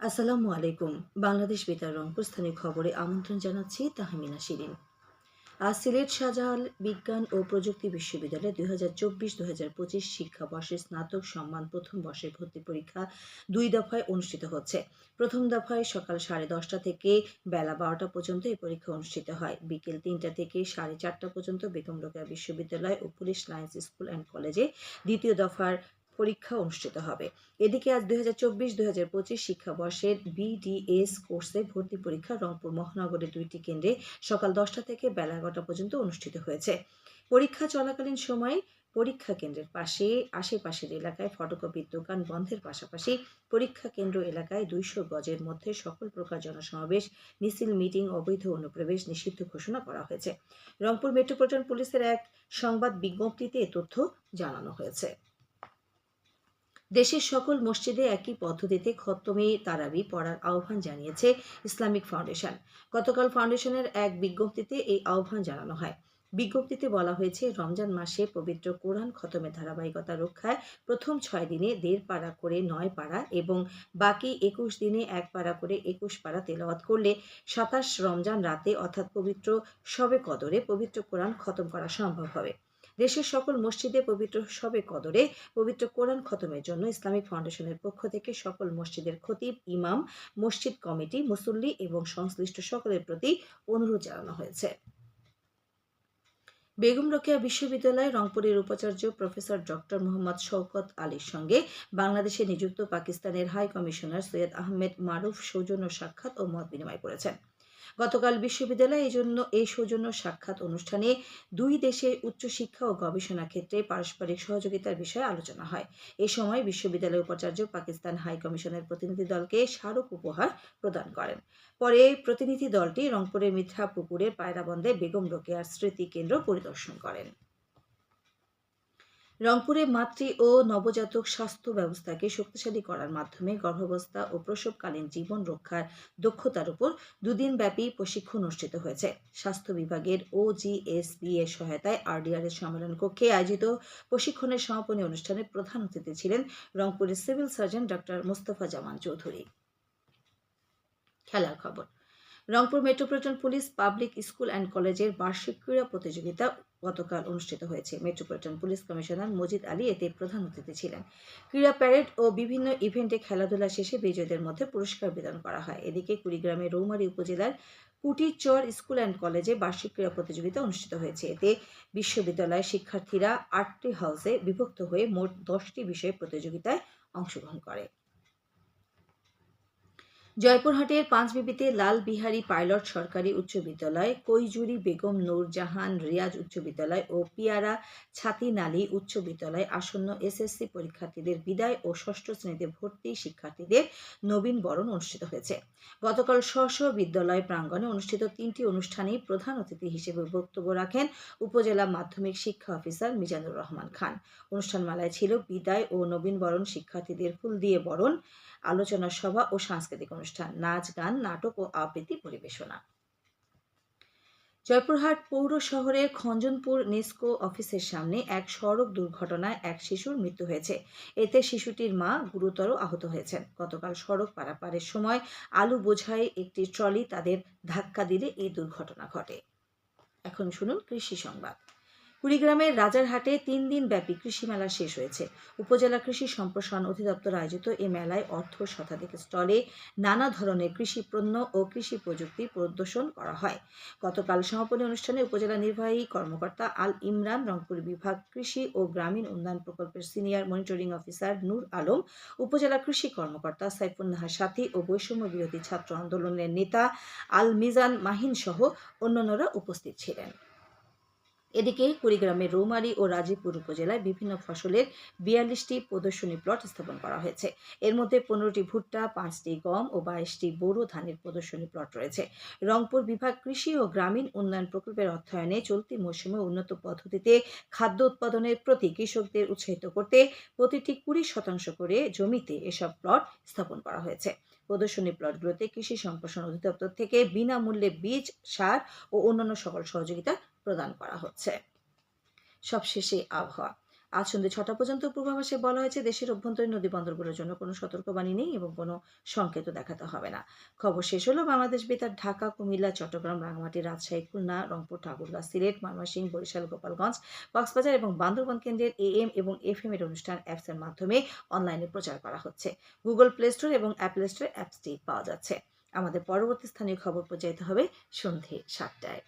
আসসালামু আলাইকুম। বাংলাদেশ বেতার রংপুর স্থানীয় খবরে আমন্ত্রণ জানাচ্ছি তাহমিনা শিরিন। আজ সিলেট শাহজাহাল বিজ্ঞান ও প্রযুক্তি বিশ্ববিদ্যালয়ে দুই হাজার চব্বিশ দুই হাজার পঁচিশ শিক্ষাবর্ষের স্নাতক সম্মান প্রথম বর্ষের ভর্তি পরীক্ষা দুই দফায় অনুষ্ঠিত হচ্ছে। প্রথম দফায় সকাল সাড়ে দশটা থেকে বেলা বারোটা পর্যন্ত এই পরীক্ষা অনুষ্ঠিত হয়। বিকেল তিনটা থেকে সাড়ে চারটা পর্যন্ত বেগম রোকেয়া বিশ্ববিদ্যালয় ও পুলিশ লাইন্স স্কুল অ্যান্ড কলেজে দ্বিতীয় দফার পরীক্ষা অনুষ্ঠিত হবে। এদিকে আজ দুই হাজার চব্বিশ, দুই পঁচিশ শিক্ষাবর্ষের বিডিএস কোর্সে ভর্তি পরীক্ষা রংপুর মহানগরের দুইটি কেন্দ্রে সকাল দশটা থেকে বেলা এগারোটা পর্যন্ত অনুষ্ঠিত হয়েছে। পরীক্ষা চলাকালীন সময় পরীক্ষা কেন্দ্রের পাশে, আশেপাশের এলাকায় ফটোকপির দোকান বন্ধের পাশাপাশি পরীক্ষা কেন্দ্র এলাকায় দুইশো গজের মধ্যে সকল প্রকার জনসমাবেশ, মিছিল, মিটিং, অবৈধ অনুপ্রবেশ নিষিদ্ধ ঘোষণা করা হয়েছে। রংপুর মেট্রোপলিটন পুলিশের এক সংবাদ বিজ্ঞপ্তিতে তথ্য জানানো হয়েছে। দেশের সকল মসজিদে একই পদ্ধতিতে খতমে তারাবি পড়ার আহ্বান জানিয়েছে ইসলামিক ফাউন্ডেশন। গতকাল ফাউন্ডেশনের এক বিজ্ঞপ্তিতে এই আহ্বান জানানো হয়। বিজ্ঞপ্তিতে বলা হয়েছে, রমজান মাসে পবিত্র কোরআন খতমের ধারাবাহিকতা রক্ষায় প্রথম ছয় দিনে দেড় পাড়া করে নয় পাড়া এবং বাকি একুশ দিনে এক পাড়া করে একুশ পাড়া তেলাওয়াত করলে সাতাশ রমজান রাতে অর্থাৎ পবিত্র শবে কদরে পবিত্র কোরআন খতম করা সম্ভব হবে। দেশের সকল মসজিদে পবিত্র শবে কদরে পবিত্র কোরআন খতমের জন্য ইসলামিক ফাউন্ডেশনের পক্ষ থেকে সকল মসজিদের খতিব, ইমাম, মসজিদ কমিটি, মুসল্লি এবং সংশ্লিষ্ট সকলের প্রতি অনুরোধ জানানো হয়েছে। বেগম রোকেয়া বিশ্ববিদ্যালয় রংপুরের উপাচার্য প্রফেসর ডক্টর মোহাম্মদ শওকত আলীর সঙ্গে বাংলাদেশে নিযুক্ত পাকিস্তানের হাই কমিশনার সৈয়দ আহমেদ মারুফ সৌজন্য সাক্ষাৎ ও মত বিনিময় করেছেন। গতকাল বিশ্ববিদ্যালয়ে এই জন্য, এই সৌজন্য সাক্ষাৎ অনুষ্ঠানে দুই দেশের উচ্চশিক্ষা ও গবেষণা ক্ষেত্রে পারস্পরিক সহযোগিতার বিষয়ে আলোচনা হয়। এ সময় বিশ্ববিদ্যালয়ের উপাচার্য পাকিস্তান হাই কমিশনের প্রতিনিধি দলকে স্মারক উপহার প্রদান করেন। পরে প্রতিনিধি দলটি রংপুরের মিথ্যা পুকুরের পায়রাবন্দে বেগম রোকেয়ার স্মৃতি কেন্দ্র পরিদর্শন করেন। রংপুরে মাতৃ ও নবজাতক স্বাস্থ্য ব্যবস্থাকে শক্তিশালী করার মাধ্যমে গর্ভাবস্থা ও প্রসবকালীন জীবন রক্ষার দক্ষতার উপর দুদিন ব্যাপী প্রশিক্ষণ অনুষ্ঠিত হয়েছে। স্বাস্থ্য বিভাগের ওজিএসবি এর সহায়তায় আরডিআর এর সম্মেলন কক্ষে আয়োজিত প্রশিক্ষণের সমাপনী অনুষ্ঠানে প্রধান অতিথি ছিলেন রংপুরের civil surgeon doctor Mostafa Zaman Chowdhury. খেলার খবর। Rangpur metropolitan police public school and কলেজের বার্ষিক ক্রীড়া প্রতিযোগিতা গতকাল অনুষ্ঠিত হয়েছে। Metropolitan police commissioner Majid Ali এতে প্রধান অতিথি ছিলেন। ক্রীড়া প্যারেড ও বিভিন্ন ইভেন্টে খেলাধুলা শেষে বিজয়ীদের মধ্যে পুরস্কার বিতরণ করা হয়। এদিকে কুড়িগ্রামের রৌমারী উপজেলার কুটিচর স্কুল অ্যান্ড কলেজে বার্ষিক ক্রীড়া প্রতিযোগিতা অনুষ্ঠিত হয়েছে। এতে বিশ্ববিদ্যালয়ের শিক্ষার্থীরা আটটি হাউসে বিভক্ত হয়ে মোট দশটি বিষয়ে প্রতিযোগিতায় অংশগ্রহণ করে। জয়পুরহাটের পাঁচবিবিতে লাল বিহারী পাইলট সরকারি উচ্চ বিদ্যালয়, কৈজুরি বেগম নূরজাহান রিয়াজ উচ্চ বিদ্যালয় ও পিয়ারা ছাতিনালী উচ্চ বিদ্যালয় আসন্ন এসএসসি পরীক্ষার্থীদের বিদায় ও ষষ্ঠ শ্রেণীতে ভর্তি শিক্ষার্থীদের নবীন বরণ অনুষ্ঠিত হয়েছে। গতকাল স্ব বিদ্যালয় প্রাঙ্গণে অনুষ্ঠিত তিনটি অনুষ্ঠানে প্রধান অতিথি হিসেবে বক্তব্য রাখেন উপজেলা মাধ্যমিক শিক্ষা অফিসার মিজানুর রহমান খান। অনুষ্ঠানমালায় ছিল বিদায় ও নবীন বরণ শিক্ষার্থীদের ফুল দিয়ে বরণ। আলোচনা সভা ও সাংস্কৃতিক অনুষ্ঠান, নাচ, গান, নাটক ও আবৃত্তি পরিবেশনা। জয়পুরহাট পৌর শহরের খঞ্জনপুর নেস্কো অফিসের সামনে এক সড়ক দুর্ঘটনায় এক শিশুর মৃত্যু হয়েছে। এতে শিশুটির মা গুরুতর আহত হয়েছেন। গতকাল সড়ক পারাপারের সময় আলু বোঝাই একটি ট্রলি তাদের ধাক্কা দিলে এই দুর্ঘটনা ঘটে। এখন শুনুন কৃষি সংবাদ। কুড়িগ্রামের রাজারহাটে তিন দিন ব্যাপী কৃষি মেলা শেষ হয়েছে। উপজেলা কৃষি সম্প্রসারণ অধিদপ্তর আয়োজিত এ মেলায় অর্থ শতাধিক স্টলে নানা ধরনের কৃষি পণ্য ও কৃষি প্রযুক্তি প্রদর্শন করা হয়। গতকাল সমাপনী অনুষ্ঠানে উপজেলা নির্বাহী কর্মকর্তা আল ইমরান, রংপুর বিভাগ কৃষি ও গ্রামীণ উন্নয়ন প্রকল্পের senior monitoring officer Nur Alam, upazila কৃষি কর্মকর্তা সাইফুন্নাহা সাথী ও বৈষম্য বিরোধী ছাত্র আন্দোলনের নেতা আল মিজান মাহিন সহ অন্যান্যরা উপস্থিত ছিলেন। এদিকে কুড়িগ্রামের রৌমারী ও রাজীবপুর উপজেলায় বিভিন্ন ফসলের বিয়াল্লিশটি প্রদর্শনী প্লট স্থাপন করা হয়েছে। এর মধ্যে পনেরোটি ভুট্টা, পাঁচটি গম ও বাইশটি বোরো ধানের প্রদর্শনী প্লট রয়েছে। রংপুর বিভাগ কৃষি ও গ্রামীণ উন্নয়ন প্রকল্পের অর্থায়নে চলতি মৌসুমে উন্নত পদ্ধতিতে খাদ্য উৎপাদনের প্রতি কৃষকদের উৎসাহিত করতে প্রতিটি কুড়ি শতাংশ করে জমিতে এসব প্লট স্থাপন করা হয়েছে। প্রদর্শনী প্লটগুলোতে কৃষি সম্প্রসারণ অধিদপ্তর থেকে বিনামূল্যে বীজ, সার ও অন্যান্য সকল সহযোগিতা প্রদান করা হচ্ছে। সবশেষে আবহাওয়া। আজ সন্ধ্যে ছটা পর্যন্ত পূর্বাভাসে বলা হয়েছে, দেশের অভ্যন্তরীণ নদী বন্দরগুলোর জন্য কোনো সতর্কবাণী নেই এবং কোনো সংকেতও দেখাতে হবে না। খবর শেষ হলো বাংলাদেশ বেতার, ঢাকা, কুমিল্লা, চট্টগ্রাম রাঙামাটি রাজশাহী, খুলনা, রংপুর, ঠাকুরগাঁ, সিলেট, ময়মনসিংহ, বরিশাল, গোপালগঞ্জ, কক্সবাজার এবং বান্দরবান কেন্দ্রের এএম এবং এফএম এর অনুষ্ঠান অ্যাপসের মাধ্যমে অনলাইনে প্রচার করা হচ্ছে। গুগল প্লে স্টোর এবং অ্যাপল স্টোরে অ্যাপসটি পাওয়া যাচ্ছে। আমাদের পরবর্তী স্থানীয় খবর প্রচারিত হবে সন্ধে সাতটায়।